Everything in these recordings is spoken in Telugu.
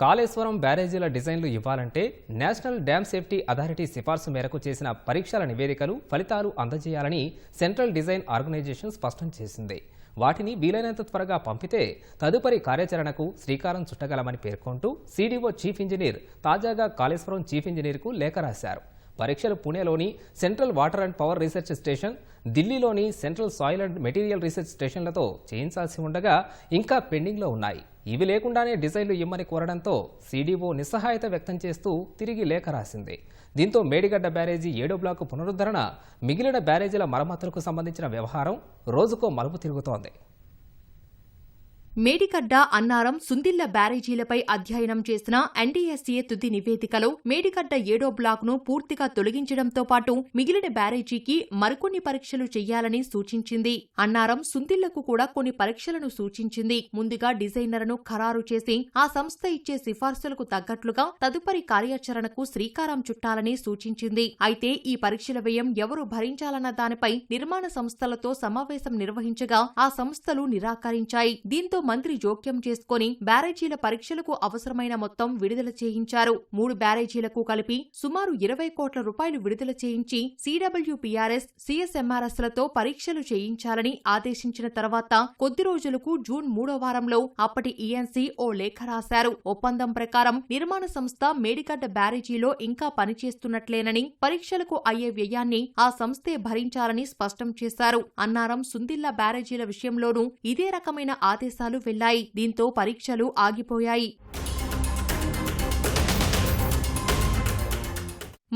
కాళేశ్వరం బ్యారేజీల డిజైన్లు ఇవ్వాలంటే నేషనల్ డ్యామ్ సేఫ్టీ అథారిటీ సిఫార్సు మేరకు చేసిన పరీక్షల నివేదికలు ఫలితాలు అందజేయాలని సెంట్రల్ డిజైన్ ఆర్గనైజేషన్ స్పష్టం చేసింది. వాటిని వీలైనంత త్వరగా పంపితే తదుపరి కార్యాచరణకు శ్రీకారం చుట్టగలమని పేర్కొంటూ సీడీఓ చీఫ్ ఇంజనీర్ తాజాగా కాళేశ్వరం చీఫ్ ఇంజనీర్కు లేఖ రాశారు. పరీక్షలు పుణేలోని central water and power research station ఢిల్లీలోని central soil and material research స్టేషన్లతో చేయించాల్సి ఉండగా ఇంకా పెండింగ్లో ఉన్నాయి. ఇవి లేకుండానే డిజైన్లు ఇమ్మని కోరడంతో సీడీఓ నిస్సహాయత వ్యక్తం చేస్తూ తిరిగి లేఖ రాసింది. దీంతో మేడిగడ్డ బ్యారేజీ ఏడో బ్లాకు పునరుద్ధరణ మిగిలిన బ్యారేజీల మరమ్మతులకు సంబంధించిన వ్యవహారం రోజుకో మలుపు తిరుగుతోంది. మేడిగడ్డ అన్నారం సుందిల్ల బ్యారేజీలపై అధ్యయనం చేసిన ఎన్డీఎస్ఏ తుది నివేదికలో మేడిగడ్డ ఏడో బ్లాక్ను పూర్తిగా తొలగించడంతో పాటు మిగిలిన బ్యారేజీకి మరికొన్ని పరీక్షలు చేయాలని సూచించింది. అన్నారం సుందిళ్ళకు కూడా కొన్ని పరీక్షలను సూచించింది. ముందుగా డిజైనర్ను ఖరారు చేసి ఆ సంస్థ ఇచ్చే సిఫార్సులకు తగ్గట్లుగా తదుపరి కార్యాచరణకు శ్రీకారం చుట్టాలని సూచించింది. అయితే ఈ పరీక్షల వ్యయం ఎవరు భరించాలన్న దానిపై నిర్మాణ సంస్థలతో సమావేశం నిర్వహించగా ఆ సంస్థలు నిరాకరించాయి. దీంతో మంత్రి జోక్యం చేసుకుని బ్యారేజీల పరీక్షలకు అవసరమైన మొత్తం విడుదల చేయించారు. మూడు బ్యారేజీలకు కలిపి సుమారు ఇరవై కోట్ల రూపాయలు విడుదల చేయించి సీడబ్ల్యూపీఆర్ఎస్ సిఎస్ఎంఆర్ఎస్లతో పరీక్షలు చేయించాలని ఆదేశించిన తర్వాత కొద్ది రోజులకు జూన్ మూడో వారంలో అప్పటి ఈఎన్సీ ఓ లేఖ రాశారు. ఒప్పందం ప్రకారం నిర్మాణ సంస్థ మేడిగడ్డ బ్యారేజీలో ఇంకా పనిచేస్తున్నట్లేనని పరీక్షలకు అయ్యే వ్యయాన్ని ఆ సంస్థే భరించాలని స్పష్టం చేశారు. అన్నారం సుందిల్లా బ్యారేజీల విషయంలోనూ ఇదే రకమైన ఆదేశాలు వెళ్ళాయి దీంతో పరీక్షలు ఆగిపోయాయి.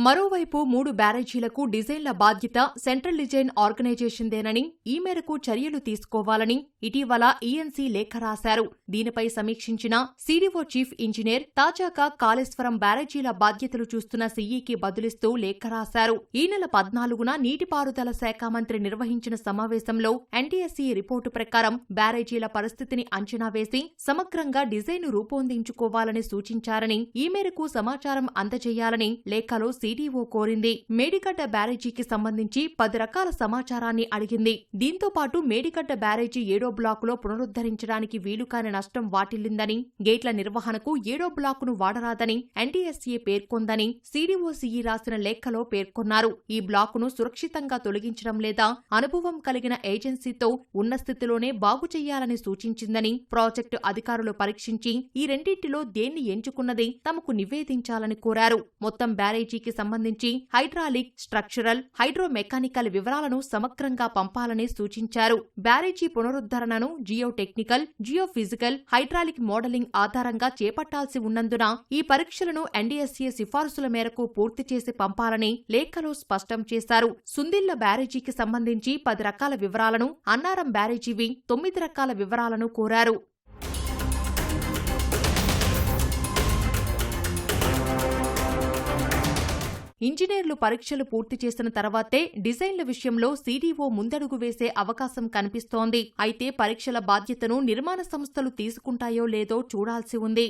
మరోవైపు మూడు బ్యారేజీలకు డిజైన్ల బాధ్యత సెంట్రల్ డిజైన్ ఆర్గనైజేషన్దేనని ఈ మేరకు చర్యలు తీసుకోవాలని ఇటీవల ఈఎన్సీ లేఖ రాశారు. దీనిపై సమీక్షించిన సీడీఓ చీఫ్ ఇంజనీర్ తాజాగా కాళేశ్వరం బ్యారేజీల బాధ్యతలు చూస్తున్న సీఈకి బదులిస్తూ లేఖ రాశారు. ఈ నెల పద్నాలుగున నీటిపారుదల శాఖ మంత్రి నిర్వహించిన సమావేశంలో ఎన్టీఎస్సీ రిపోర్టు ప్రకారం బ్యారేజీల పరిస్థితిని అంచనా వేసి సమగ్రంగా డిజైన్ రూపొందించుకోవాలని సూచించారని ఈ మేరకు సమాచారం అందజేయాలని లేఖలో ఈడీఓ కోరింది. మేడిగడ్డ బ్యారేజీకి సంబంధించి పది రకాల సమాచారాన్ని అడిగింది. దీంతో పాటు మేడిగడ్డ బ్యారేజీ ఏడో బ్లాకులో పునరుద్ధరించడానికి వీలుకాని నష్టం వాటిల్లిందని గేట్ల నిర్వహణకు ఏడో బ్లాకును వాడరాదని ఎన్టీఎస్ఏ పేర్కొందని సీడీఓసీఈ రాసిన లేఖలో పేర్కొన్నారు. ఈ బ్లాకును సురక్షితంగా తొలగించడం లేదా అనుభవం కలిగిన ఏజెన్సీతో ఉన్న స్థితిలోనే బాగు చేయాలని సూచించిందని ప్రాజెక్టు అధికారులు పరీక్షించి ఈ రెండింటిలో దేన్ని ఎంచుకున్నది తమకు నివేదించాలని కోరారు. మొత్తం బ్యారేజీకి సంబంధించి హైడ్రాలిక్ స్ట్రక్చరల్ హైడ్రోమెకానికల్ వివరాలను సమగ్రంగా పంపాలని సూచించారు. బ్యారేజీ పునరుద్ధరణను geo technical geo physical hydraulic modelling ఆధారంగా చేపట్టాల్సి ఉన్నందున ఈ పరీక్షలను ఎన్డీఎస్ఏ సిఫార్సుల మేరకు పూర్తి చేసి పంపాలని లేఖలో స్పష్టం చేశారు. సుందిళ్ళ బ్యారేజీకి సంబంధించి పది రకాల వివరాలను అన్నారం బ్యారేజీవి తొమ్మిది రకాల వివరాలను కోరారు. ఇంజనీర్లు పరీక్షలు పూర్తి చేసిన తర్వాతే డిజైన్ల విషయంలో సీడీఓ ముందడుగు వేసే అవకాశం కనిపిస్తోంది. అయితే పరీక్షల బాధ్యతను నిర్మాణ సంస్థలు తీసుకుంటాయో లేదో చూడాల్సి ఉంది.